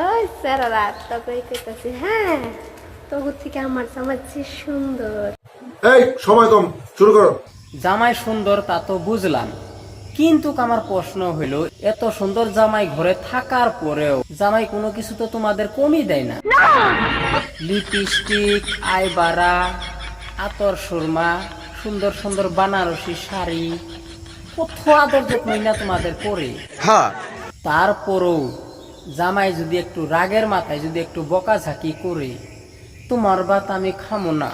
ওই সারা রাত কইতাছি হ্যাঁ তবু থেকে আমার জামাই যে সুন্দর। এই সময় কম শুরু করো। জামাই সুন্দর তা তো বুঝলাম। কিন্তু আমার প্রশ্ন হইল এত সুন্দর জামাই ঘরে থাকার পরেও জামাই কোনো কিছু তো তোমাদের কমই দেয় না। লিপস্টিক আইবারা আতর সুরমা সুন্দর সুন্দর বানারসি শাড়ি কত আদর যত্নই না তোমাদের করে হ্যাঁ। তারপরও জামাই যদি একটু রাগের মাথায় যদি একটু বকাঝাকি করে, তোমার ভাত আমি খামো না।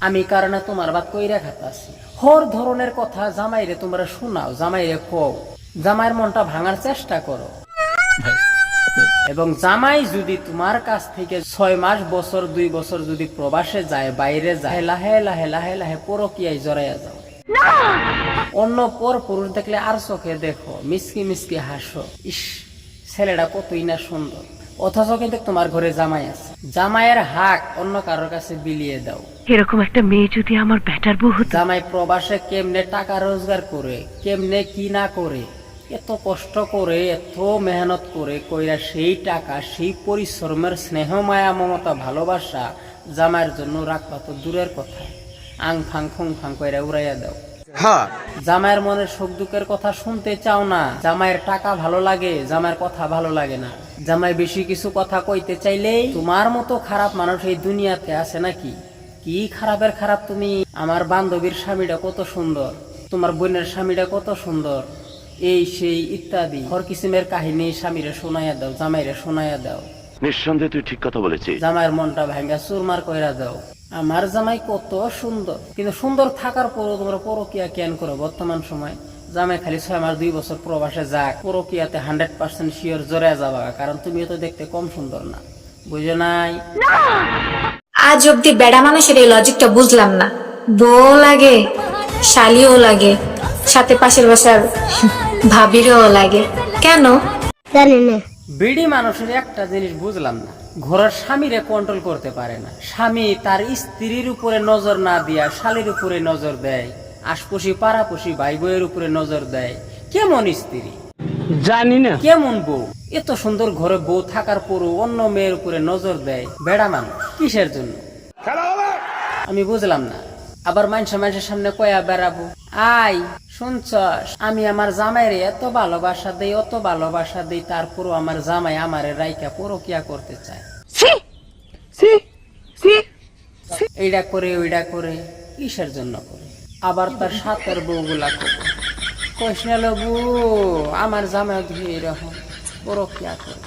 আমি কারণে তোমার ভাত কইরা খাতাছি। হর ধরনের কথা জামাইরে তোমরা শোনাও, জামাইরে কও। জামাইয়ের মনটা ভাঙার চেষ্টা করো। এবং জামাই যদি তোমার কাছ থেকে ছয় মাস, বছর, দুই বছর যদি প্রবাসে যায়, বাইরে যায় লাহে লাহে লাহে লাহে পরকিয়ায় জড়াইয়া যাও। অন্য পর পুরুষ দেখলে আর চোখে দেখো মিসকি মিসকি হাসো। ইস ছেলেটা কতই না সুন্দর। অথচ কিন্তু তোমার ঘরে জামাই আছে। জামাইয়ের হাক অন্য কারোর কাছে বিলিয়ে দাও। এরকম একটা মেয়ে যদি আমার ব্যাটার বউ হতো? জামাই প্রবাসে কেমনে টাকা রোজগার করে কেমনে কি না করে এত কষ্ট করে এত মেহনত করে কইরা সেই টাকা সেই পরিশ্রমের স্নেহ মায়া মমতা ভালোবাসা জামাইয়ের জন্য রাখবা তো দূরের কথা। আং ফাং ফুং ফাং কইরা উড়াইয়া দাও। হ্যাঁ জামাইয়ের মনের সুখ দুঃখের কথা শুনতে চাও না। জামাইয়ের টাকা ভালো লাগে জামাইয়ের কথা ভালো লাগে না। জামাই বেশি কিছু কথা কইতে চাইলেই তোমার মতো খারাপ মানুষ এই দুনিয়াতে আছে নাকি? কি খারাপের খারাপ তুমি? আমার বান্ধবীর স্বামীটা কত সুন্দর তোমার বোনের স্বামীটা কত সুন্দর এই সেই ইত্যাদি। হর কিসিমের কাহিনী স্বামীরে শোনাইয়া দাও জামাইরে শোনাইয়া দাও। নিঃসন্দেহে তুই ঠিক কথা বলেছিস। জামাইয়ের মনটা ভাঙ্গা চুরমার কইরা দাও। আমার জামাই কত সুন্দর। কিন্তু সুন্দর থাকার পরও তোমরা পরকিয়া কেন করো? বর্তমান সময় জামাই খালি ছয় মাস দুই বছর প্রবাসে যাক পরকিয়াতে হান্ড্রেড পার্সেন্ট শিওর জোরে যাবা কারণ তুমি তো দেখতে কম সুন্দর না। বুঝো নাই? আজ অব্দি বেড়া মানুষের এই লজিকটা বুঝলাম না। বউ লাগে শালিও লাগে সাথে পাশের বাসার ভাবিরও লাগে। কেন? জানি না। বিড়ি মানুষের একটা জিনিস বুঝলাম না। ঘরের স্বামীরে কন্ট্রোল করতে পারে না। স্বামী তার স্ত্রীর উপরে নজর না দিয়া শালির উপরে নজর দেয় আশপশি পাড়াপশি ভাই বইয়ের উপরে নজর দেয়। কেমন স্ত্রী? জানি না। কেমন বউ? এত সুন্দর ঘরে বউ থাকার পরও অন্য মেয়ের উপরে নজর দেয় বেড়া মানুষ। কিসের জন্য? আমি বুঝলাম না। আবার মানুষে মানুষের সামনে কয়া বেড়াবো। আই শুনছস? আমি আমার জামাইরে এত ভালোবাসা দেই অত ভালোবাসা দেই তারপরও আমার জামাই আমারে রাইকা পরকিয়া করতে চায়। এইটা করে ওইটা করে কিসের জন্য করে? আবার তার সাতের বউগুলা করে। কৃষ্ণ বউ আমার জামাই ধুয়ে এরকম পরকিয়া করে।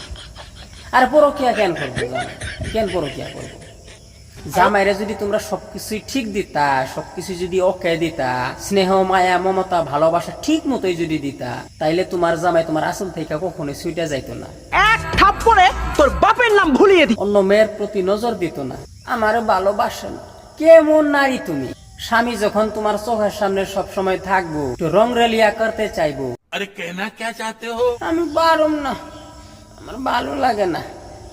আর পরকিয়া কেন করব কেন পরকিয়া করব? জামাইরা যদি তোমরা সবকিছুই ঠিক দিতা সবকিছু যদি ওকে দিতা স্নেহ মায়া মমতা ভালোবাসা ঠিক মতোই যদি দিতা তাইলে তোমার জামাই তোমার আসল থেকে কখনো সুইটা যাইতো না। এক থাপ্পড়ে তোর বাপের নাম ভুলিয়ে দি। অন্য মেয়ের প্রতি নজর দিত না। আমার ভালোবাসা না। কেমন নারী তুমি? স্বামী যখন তোমার চোখের সামনে সব সময় থাকব তো রং রেলিয়া করতে চাইব। আরে কেনা কে চাইতে হো? আমি পারুম না। আমার ভালো লাগে না।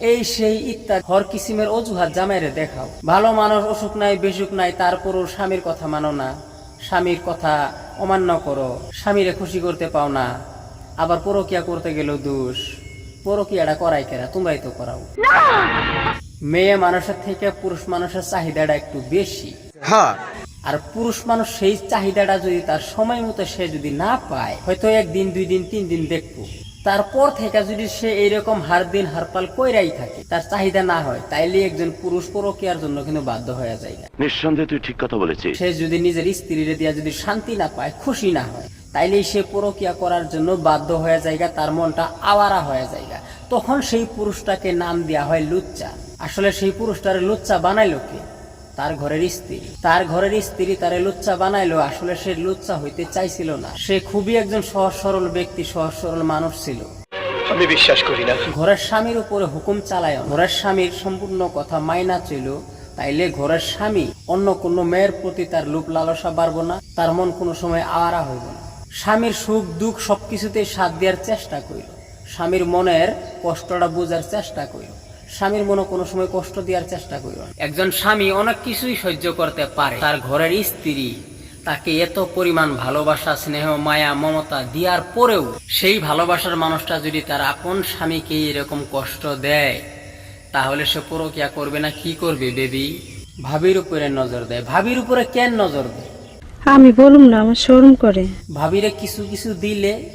এই সেই ইত্যাদি হর কিসিমের অজুহাত জামাইরে দেখাও। ভালো মানুষ অসুখ নাই বেসুখ নাই তারপরও স্বামীর কথা মানো না। স্বামীর কথা অমান্য করো স্বামীরে খুশি করতে পাও না। আবার পরকিয়া করতে গেলেও দোষ। পরকিয়াটা করাই কেরা তোমরাই তো করাও। মেয়ে মানুষের থেকে পুরুষ মানুষের চাহিদাটা একটু বেশি। হ্যাঁ। আর পুরুষ মানুষ সেই চাহিদাটা যদি তার সময় মতো সে যদি না পায় হয়তো একদিন দুই দিন তিন দিন দেখব। তারপর থেকে যদি সে এইরকম হার দিন হারপাল কইরাই থাকে তার চাহিদা না হয় তাইলে একজন পুরুষ পরকিয়ার জন্য কিন্তু বাধ্য হয়ে যায় না। নিঃসন্দেহে তুই ঠিক কথা বলেছিস। সে যদি নিজের স্ত্রীরে দিয়া যদি শান্তি না পায় খুশি না হয় তাইলেই সে পরকিয়া করার জন্য বাধ্য হয়ে যায় তার মনটা আওয়ারা হয়ে যায় তখন সেই পুরুষটাকে নাম দেওয়া হয় লুচ্চা। আসলে সেই পুরুষটার লুচ্চা বানাইলো কে? তার ঘরের স্ত্রী। তার ঘরের স্ত্রী তারে লুচ্চা বানাইলো আসলে সে লুচ্চা হইতে চাইছিল না। সে খুবই একজন সহজ সরল ব্যক্তি সহজ সরল মানুষ ছিল। আমি বিশ্বাস করি না। ঘরের স্বামীর উপরে হুকুম চালায়। ঘরের স্বামীর সম্পূর্ণ কথা মাইনা ছিল তাইলে ঘরের স্বামী অন্য কোনো মেয়ের প্রতি তার লোভ লালসা বাড়বো না তার মন কোনো সময় আওয়ারা হইব না। স্বামীর সুখ দুঃখ সবকিছুতেই সাথ দেওয়ার চেষ্টা করিল। স্বামীর মনের কষ্টটা বোঝার চেষ্টা করিল। স্বামীর মনে কোনো সময় কষ্ট দেওয়ার চেষ্টা করিল না। একজন স্বামী অনেক কিছুই সহ্য করতে পারে। তার ঘরের স্ত্রী তাকে এত পরিমাণ ভালোবাসা স্নেহ মায়া মমতা দেওয়ার পরেও সেই ভালোবাসার মানুষটা যদি তার আপন স্বামীকে এরকম কষ্ট দেয় তাহলে সে পরকিয়া করবে না কি করবে বেবি? ভাবির উপরে নজর দেয়। ভাবির উপরে কেন নজর দেয়? আমি বলুম না আমার শোরুম করে। ভাবিরে কিছু কিছু দিলে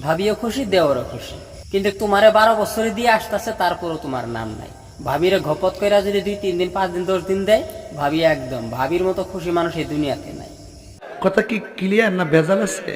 ভাবিও খুশি দেওয়ারও খুশি। কিন্তু তোমারে বারো বছরে দিয়ে আসতেছে, তারপরও তোমার নাম নাই। ভাবিরে ঘপত কইরা যদি দুই, তিন দিন, পাঁচ দিন, দশ দিন দেয়, ভাবি একদম, ভাবির মতো খুশি মানুষ এই দুনিয়াতে নাই। কথা কি ক্লিয়ার না ভেজাল আছে?